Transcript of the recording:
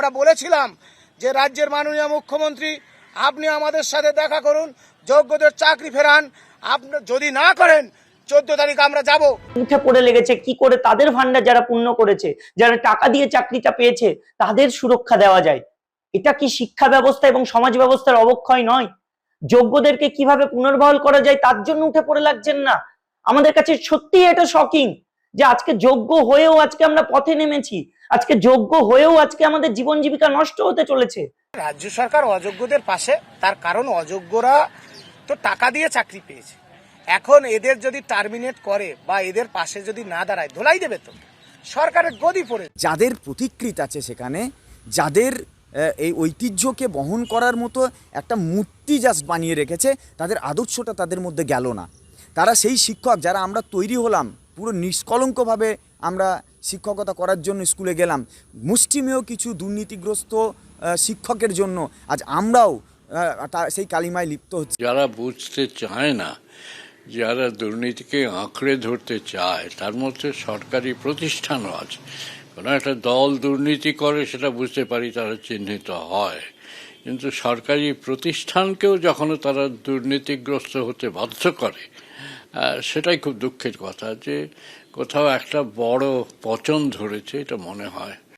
আমরা বলেছিলাম যে রাজ্যের মাননীয় মুখ্যমন্ত্রী, আপনি আমাদের সাথে দেখা করুন, যোগ্যদের চাকরি ফেরান। আপনি যদি না করেন, চোদ্দ তারিখ আমরা যাব। উঠে পড়ে লেগেছে, কি করে তাদের ভান্ডার যারা পূর্ণ করেছে, যারা টাকা দিয়ে চাকরিটা পেয়েছে, তাদের সুরক্ষা দেওয়া যায়? এটা কি শিক্ষা ব্যবস্থা এবং সমাজ ব্যবস্থার অবক্ষয় নয়? যোগ্যদেরকে কীভাবে পুনর্বহাল করা যায়, তার জন্য উঠে পড়ে লাগছেন না। আমাদের কাছে সত্যি এটা শকিং যে আজকে যোগ্য হয়েও আজকে আমরা পথে নেমেছি আজকে যোগ্য হয়েও আজকে আমাদের জীবন জীবিকা নষ্ট হতে চলেছে। রাজ্য সরকার অযোগ্যদের পাশে তার কারণ অযোগ্যরা তো টাকা দিয়ে চাকরি পেয়েছে। এখন এদের যদি টার্মিনেট করে বা এদের পাশে যদি না দাঁড়ায় ধোলাই দেবে তো? সরকারের গদি পড়ে। যাদের প্রতিকৃত আছে সেখানে যাদের এই ঐতিহ্যকে বহন করার মতো একটা মূর্তি জাস্ট বানিয়ে রেখেছে তাদের আদর্শটা তাদের মধ্যে গেল না। তারা সেই শিক্ষক যারা আমরা তৈরি হলাম পুরো নিষ্কলঙ্কভাবে আমরা শিক্ষকতা করার জন্য স্কুলে গেলাম। মুষ্টিমেয় কিছু দুর্নীতিগ্রস্ত শিক্ষকের জন্য আজ আমরাও সেই কালিমায় লিপ্ত হচ্ছি। যারা বুঝতে চায় না, যারা দুর্নীতিকে আঁকড়ে ধরতে চায়, তার মধ্যে সরকারি প্রতিষ্ঠানও আছে। কোনো একটা দল দুর্নীতি করে সেটা বুঝতে পারি তারা চিহ্নিত হয়। কিন্তু সরকারি প্রতিষ্ঠানকেও যখন তারা দুর্নীতিগ্রস্ত হতে বাধ্য করে সেটাই খুব দুঃখের কথা যে কোথাও একটা বড় পচন ধরেছে এটা মনে হয়।